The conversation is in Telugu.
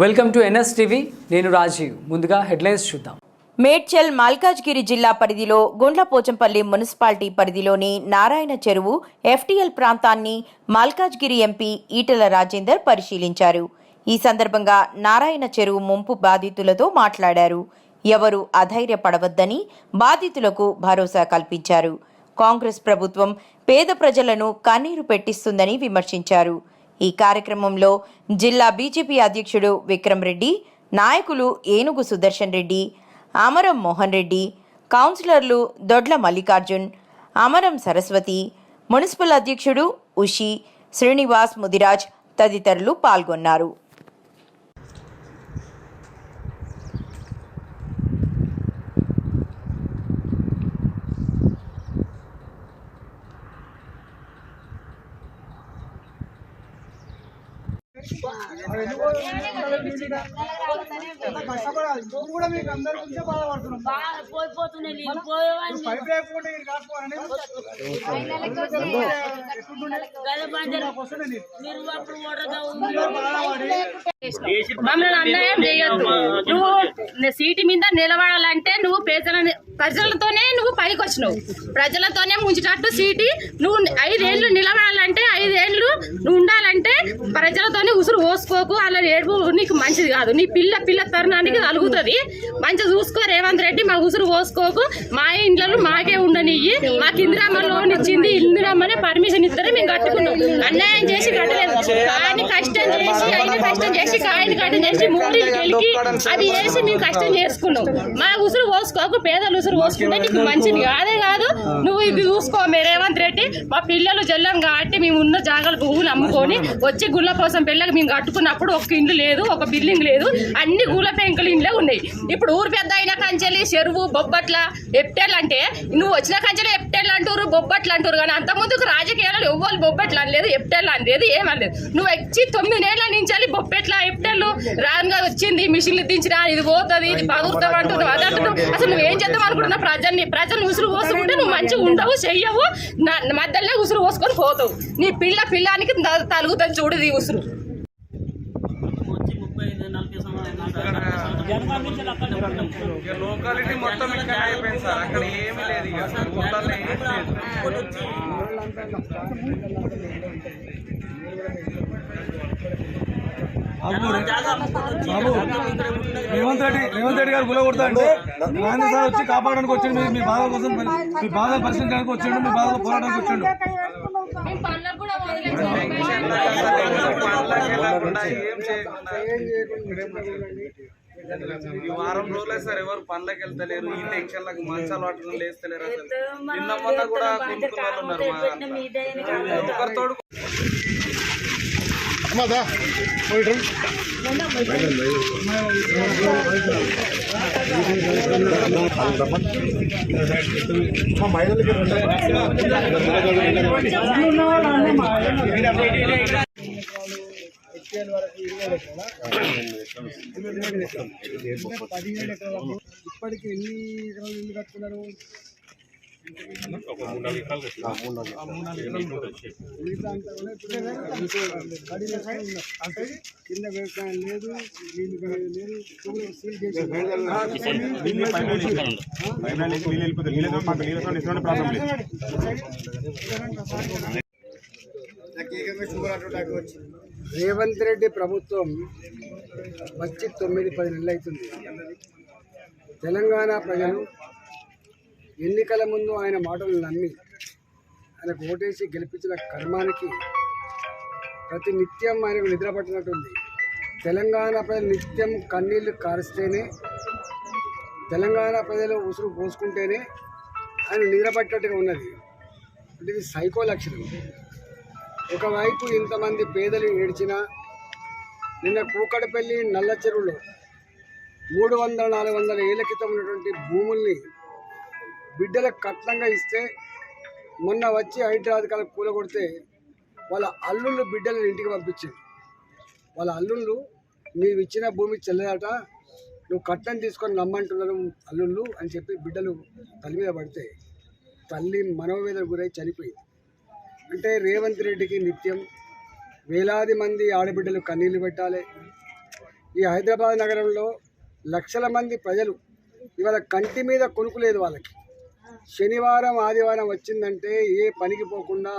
Welcome to NS TV. నేను రాజీవ్. ముందుగా హెడ్లైన్స్ చూద్దాం. మేడ్చల్ మల్కాజ్గిరి జిల్లా పరిధిలో గుండ్లపోచంపల్లి మున్సిపాలిటీ పరిధిలోని నారాయణ చెరువు ఎఫ్టీఎల్ ప్రాంతాన్ని మల్కాజ్గిరి ఎంపీ ఈటల రాజేందర్ పరిశీలించారు. ఈ సందర్భంగా నారాయణ చెరువు ముంపు బాధితులతో మాట్లాడారు. ఎవరు అధైర్యపడవద్దని బాధితులకు భరోసా కల్పించారు. కాంగ్రెస్ ప్రభుత్వం పేద ప్రజలను కన్నీరు పెట్టిస్తుందని విమర్శించారు. ఈ కార్యక్రమంలో జిల్లా బీజేపీ అధ్యక్షుడు విక్రమ్ రెడ్డి నాయకులు ఏనుగు సుదర్శన్ రెడ్డి అమరం మోహన్ రెడ్డి కౌన్సిలర్లు దొడ్ల మల్లికార్జున్ అమరం సరస్వతి మున్సిపల్ అధ్యక్షుడు ఉషి శ్రీనివాస్ ముదిరాజ్ తదితరులు పాల్గొన్నారు. కష్టపడాలి కూడా మీకు అందరి గురించే బాధపడుతున్నాం పైప్ లేకపోతే మమ్మల్ని అన్యాయం చేయొద్దు. నువ్వు సీటు మీద నిలబడాలంటే నువ్వు ప్రజల ప్రజలతోనే పైకి వచ్చినావు ప్రజలతోనే ముంచేటట్టు సీటు నువ్వు ఐదేళ్ళు నిలబడాలంటే ఐదేళ్ళు నువ్వు ఉండాలంటే ప్రజలతోనే ఉసురు పోసుకోకు అలా ఏడుపు నీకు మంచిది కాదు. నీ పిల్ల పిల్ల తరుణానికి కలుగుతుంది మంచిగా చూసుకో రేవంత్ రెడ్డి మా ఉసురు పోసుకోకు. మా ఇంట్లో మాకే ఉండనియ్యి. మాకు ఇందిరామ్మ లోన్ ఇచ్చింది ఇందిరామ్మనే పర్మిషన్ ఇద్దరే మేము కట్టుకున్నాం. అన్యాయం చేసి కట్టలేదు. కానీ కష్టం చేసి ఆయన కష్టం చేసి కాయని కట్టం చేసి మూడు గెలికి అది చేసి మేము కష్టం చేసుకున్నాం. మా ఉసురు పోసుకోకు పేదలు ఉసురు పోసుకుంటే నీకు మంచిది కాదే కాదు నువ్వు ఇది చూసుకో మే రేవంత్ రెడ్డి మా పిల్లలు జల్లం కాబట్టి మేము ఉన్న జాగాలు భూములు అమ్ముకొని వచ్చి గుళ్ళ కోసం పిల్లలకి మేము కట్టుకున్నప్పుడు ఒక ఇండ్లు లేదు ఒక బిల్డింగ్ లేదు అన్ని గుళ్ళ పెంకులు ఇండ్లే ఉన్నాయి. ఇప్పుడు ఊరు పెద్ద అయిన కంచెలి చెరువు బొబ్బట్ల ఎప్టెల్ అంటే నువ్వు వచ్చిన కంచెలు ఎప్టెల్ అంటారు బొబ్బట్లు అంటారు కానీ అంత ముందుకు రాజకీయాలు ఎవ్వరు బొబ్బట్లు అనలేదు ఎప్టెల్ అనలేదు ఏమనలేదు నువ్వు వచ్చి తొమ్మిదేళ్ళ నుంచి బొబ్బెట్ల ఎప్టెల్ రాగా వచ్చింది మిషన్లు దించినా ఇది పోతుంది ఇది పగురుతావు అంటున్నావు అది అంటున్నావు అసలు నువ్వేం చేద్దాం అనుకుంటున్నావు? ప్రజల్ని ప్రజలు ఉసురు పోసుకుంటే నువ్వు మంచిగా ఉండవు చెయ్యవు. నా మధ్యలో ఉసురు పోసుకొని పోతావు. నీ పిల్ల పిల్లానికి తలుగుతుంది చూడు ఈ ఉసురు. లోకాలిటీ మొత్తం ఇక్కడ అయిపోయింది సార్. అక్కడ ఏమీ లేదు ఇక ఏమీ లేదు బాబు రేవంత్ రెడ్డి రేవంత్ రెడ్డి గారు గుల కొడతా అంటే గాంధీ సార్ వచ్చి కాపాడడానికి వచ్చిండు మీ- మీ బాధ కోసం మీ బాధ పరిశీలించడానికి వచ్చిండు మీ బాధ పోరాటానికి వచ్చిండు. ఈ వారం రోజులే సార్ ఎవరు పనులకు వెళ్తలేరు ఈ టెన్షన్లకు మంచాలు పట్టుకుని లేస్తలేరు అసలు. నిన్న మొన్న కూడా కొనుక్కున్న వాళ్ళు ఉన్నారు మా దాంట్లో. ఒకరితోడు ఇప్పటికి ఎన్ని ఎకరాలు ఇల్లు కట్టుకున్నారు ఎకరాలు అంటే కింద వ్యవసాయం లేదు రేవంత్ రెడ్డి ప్రభుత్వం వచ్చి తొమ్మిది పది నెలలు అవుతుంది. తెలంగాణ ప్రజలు ఎన్నికల ముందు ఆయన మాటలు నమ్మి ఆయనకు ఓటేసి గెలిపించిన కర్మానికి ప్రతి నిత్యం ఆయనకు నిద్ర పట్టినట్టుంది. తెలంగాణ ప్రజలు నిత్యం కన్నీళ్ళు కారిస్తేనే తెలంగాణ ప్రజలు ఉసురు పోసుకుంటేనే ఆయన నిద్ర పట్టినట్టుగా ఉన్నది. అంటే ఇది సైకో లక్షణం. ఒకవైపు ఇంతమంది పేదలు ఏడ్చినా నిన్న కూకడపల్లి నల్ల చెరువులో మూడు వందల నాలుగు వందల ఏళ్ళ క్రితం ఉన్నటువంటి భూముల్ని బిడ్డలకు కట్నంగా ఇస్తే మొన్న వచ్చి హైదరాబాద్ కాలకు కూల కూలగొడితే వాళ్ళ అల్లుళ్ళు బిడ్డలను ఇంటికి పంపించారు. వాళ్ళ అల్లుళ్ళు మీరు ఇచ్చిన భూమి చెల్లదట నువ్వు కట్నం తీసుకొని నమ్మంటున్నారు అల్లుళ్ళు అని చెప్పి బిడ్డలు తల్లి మీద పడితే తల్లి మనోవేదన గురై చనిపోయింది. అంటే రేవంత్ రెడ్డికి నిత్యం వేలాది మంది ఆడబిడ్డలు కన్నీళ్ళు పెట్టాలి. ఈ హైదరాబాద్ నగరంలో లక్షల మంది ప్రజలు ఇవాళ కంటి మీద కొనుక్కులేదు వాళ్ళకి. శనివారం ఆదివారం వచ్చిందంటే ఏ పనికి పోకుండా